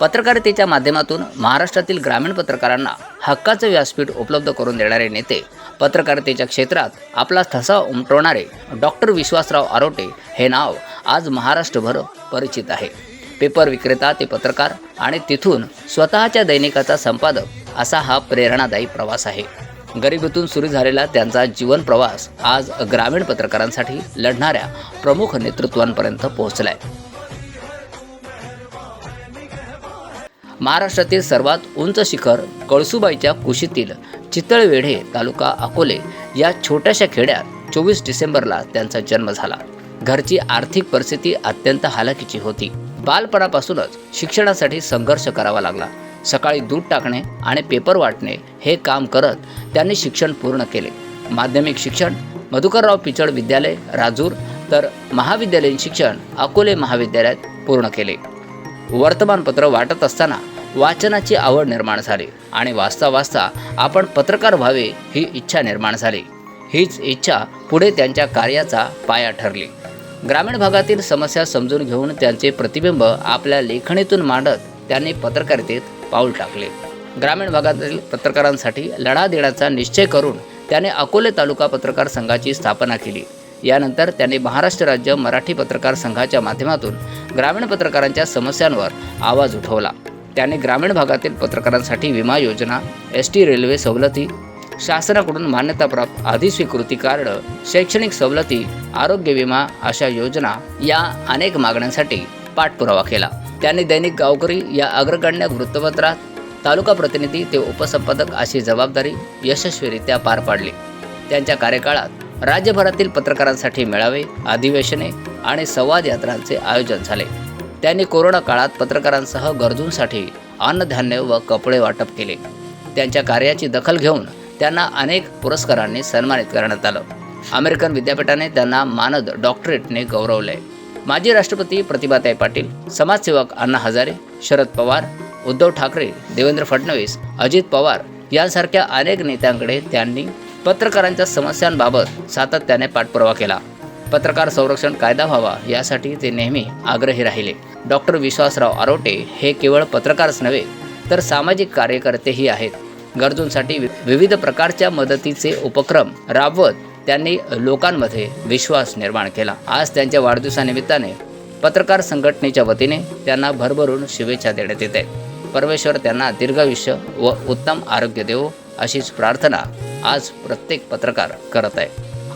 पत्रकारितेच्या माध्यमातून महाराष्ट्रातील ग्रामीण पत्रकारांना हक्काचं व्यासपीठ उपलब्ध करून देणारे नेते पत्रकारितेच्या क्षेत्रात आपला ठसा उमटवणारे डॉक्टर विश्वासराव आरोटे हे नाव आज महाराष्ट्रभर परिचित आहे. पेपर विक्रेता ते पत्रकार आणि तिथून स्वतःच्या दैनिकाचा संपादक असा हा प्रेरणादायी प्रवास आहे. गरिबीतून सुरू झालेला त्यांचा जीवन प्रवास आज ग्रामीण पत्रकारांसाठी लढणाऱ्या प्रमुख नेतृत्वांपर्यंत पोहोचलाय. महाराष्ट्रातील सर्वात उंच शिखर कळसुबाईच्या कुशीतील चितळवेढे तालुका अकोले या छोट्याशा खेड्यात चोवीस डिसेंबरला त्यांचा जन्म झाला. घरची आर्थिक परिस्थिती अत्यंत हालाकीची होती. बालपणापासूनच शिक्षणासाठी संघर्ष करावा लागला. सकाळी दूध टाकणे आणि पेपर वाटणे हे काम करत त्यांनी शिक्षण पूर्ण केले. माध्यमिक शिक्षण मधुकरराव पिचड विद्यालय राजूर तर महाविद्यालयीन शिक्षण अकोले महाविद्यालयात पूर्ण केले. वर्तमानपत्र वाटत असताना वाचनाची आवड निर्माण झाली आणि वाचता वाचता आपण पत्रकार व्हावे ही इच्छा निर्माण झाली. हीच इच्छा पुढे त्यांच्या कार्याचा पाया ठरली. ग्रामीण भागातील समस्या समजून घेऊन त्यांचे प्रतिबिंब आपल्या लेखणीतून मांडत त्यांनी पत्रकारितेत पाऊल टाकले. ग्रामीण भागातील पत्रकारांसाठी लढा देण्याचा निश्चय करून त्याने अकोले तालुका पत्रकार संघाची स्थापना केली. यानंतर त्यांनी महाराष्ट्र राज्य मराठी पत्रकार संघाच्या माध्यमातून ग्रामीण पत्रकारांच्या समस्यांवर आवाज उठवला. त्यांनी ग्रामीण भागातील पत्रकारांसाठी विमा योजना एस टी रेल्वे सवलती शासनाकडून मान्यताप्राप्त अधिस्वीकृती कार्ड शैक्षणिक सवलती आरोग्य विमा अशा योजना या अनेक मागण्यांसाठी पाठपुरावा केला. त्यांनी दैनिक गावकरी या अग्रगण्य वृत्तपत्रात तालुका प्रतिनिधी ते उपसंपादक अशी जबाबदारी यशस्वीरित्या पार पाडली. त्यांच्या कार्यकाळात राज्यभरातील पत्रकारांसाठी मेळावे अधिवेशने आणि संवाद यात्रांचे आयोजन झाले. त्यांनी कोरोना काळात पत्रकारांसह गरजूंसाठी अन्नधान्य व कपडे वाटप केले. त्यांच्या कार्याची दखल घेऊन त्यांना अनेक पुरस्कारांनी सन्मानित करण्यात आलं. अमेरिकन विद्यापीठाने त्यांना मानद डॉक्टरेटने गौरवले. माजी राष्ट्रपती प्रतिभाताई पाटील समाजसेवक अण्णा हजारे शरद पवार उद्धव ठाकरे देवेंद्र फडणवीस अजित पवार यांसारख्या अनेक नेत्यांकडे त्यांनी पत्रकारांच्या समस्यांबाबत सातत्याने पाठपुरावा केला. पत्रकार संरक्षण कायदा व्हावा यासाठी ते नेहमी आग्रही राहिले. डॉक्टर विश्वासराव आरोटे हे केवळ पत्रकारच नव्हे तर सामाजिक कार्यकर्तेही आहेत. गरजूंसाठी वि- विविध प्रकारच्या मदतीचे उपक्रम राबवत त्यांनी लोकांमध्ये विश्वास निर्माण केला. आज त्यांच्या वाढदिवसानिमित्ताने पत्रकार संघटनेच्या वतीने त्यांना भरभरून शुभेच्छा देण्यात येत आहेत. परमेश्वर त्यांना दीर्घायुष्य व उत्तम आरोग्य देवो. अशीच प्रार्थना आज प्रत्येक पत्रकार करत आहे.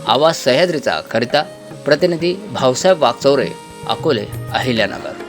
आवाज सह्याद्रीचा करिता प्रतिनिधी भाऊसाहेब वागचौरे अकोले अहिल्यानगर.